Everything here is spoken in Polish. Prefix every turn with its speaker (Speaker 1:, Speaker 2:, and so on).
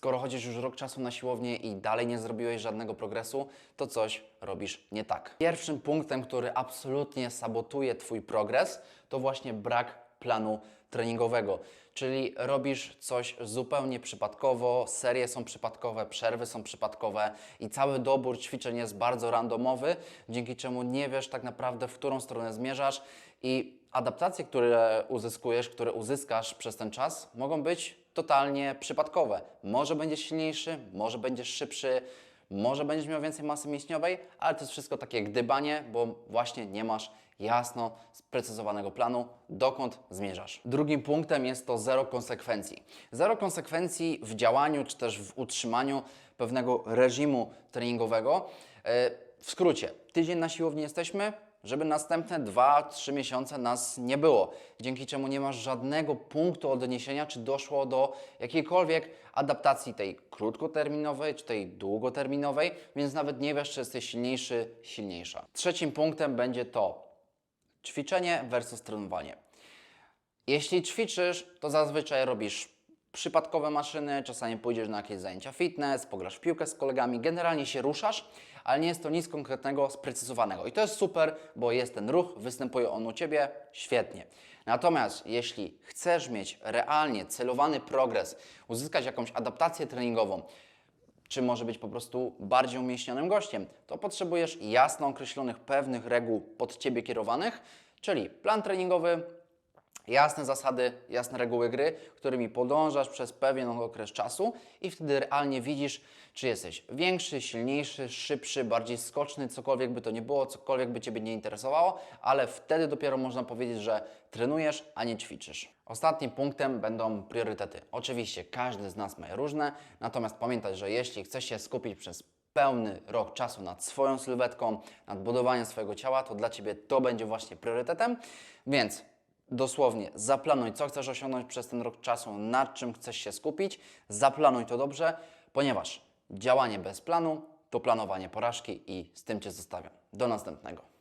Speaker 1: Skoro chodzisz już rok czasu na siłownię i dalej nie zrobiłeś żadnego progresu, to coś robisz nie tak. Pierwszym punktem, który absolutnie sabotuje Twój progres, to właśnie brak planu treningowego. Czyli robisz coś zupełnie przypadkowo, serie są przypadkowe, przerwy są przypadkowe i cały dobór ćwiczeń jest bardzo randomowy, dzięki czemu nie wiesz tak naprawdę, w którą stronę zmierzasz i adaptacje, które uzyskujesz, które uzyskasz przez ten czas, mogą być totalnie przypadkowe. Może będziesz silniejszy, może będziesz szybszy, może będziesz miał więcej masy mięśniowej, ale to jest wszystko takie gdybanie, bo właśnie nie masz jasno sprecyzowanego planu, dokąd zmierzasz. Drugim punktem jest to zero konsekwencji. Zero konsekwencji w działaniu czy też w utrzymaniu pewnego reżimu treningowego. E, W skrócie, tydzień na siłowni jesteśmy, żeby następne 2-3 miesiące nas nie było. Dzięki czemu nie masz żadnego punktu odniesienia, czy doszło do jakiejkolwiek adaptacji tej krótkoterminowej, czy tej długoterminowej, więc nawet nie wiesz, czy jesteś silniejszy, silniejsza. Trzecim punktem będzie to ćwiczenie versus trenowanie. Jeśli ćwiczysz, to zazwyczaj robisz przypadkowe maszyny, czasami pójdziesz na jakieś zajęcia fitness, pograsz w piłkę z kolegami, generalnie się ruszasz, ale nie jest to nic konkretnego, sprecyzowanego. I to jest super, bo jest ten ruch, występuje on u Ciebie, świetnie. Natomiast jeśli chcesz mieć realnie celowany progres, uzyskać jakąś adaptację treningową, czy może być po prostu bardziej umieśnionym gościem, to potrzebujesz jasno określonych pewnych reguł pod Ciebie kierowanych, czyli plan treningowy, jasne zasady, jasne reguły gry, którymi podążasz przez pewien okres czasu i wtedy realnie widzisz, czy jesteś większy, silniejszy, szybszy, bardziej skoczny, cokolwiek by to nie było, cokolwiek by Ciebie nie interesowało, ale wtedy dopiero można powiedzieć, że trenujesz, a nie ćwiczysz. Ostatnim punktem będą priorytety. Oczywiście każdy z nas ma je różne, natomiast pamiętaj, że jeśli chcesz się skupić przez pełny rok czasu nad swoją sylwetką, nad budowaniem swojego ciała, to dla Ciebie to będzie właśnie priorytetem, więc dosłownie zaplanuj, co chcesz osiągnąć przez ten rok czasu, nad czym chcesz się skupić, zaplanuj to dobrze, ponieważ działanie bez planu to planowanie porażki i z tym Cię zostawiam. Do następnego.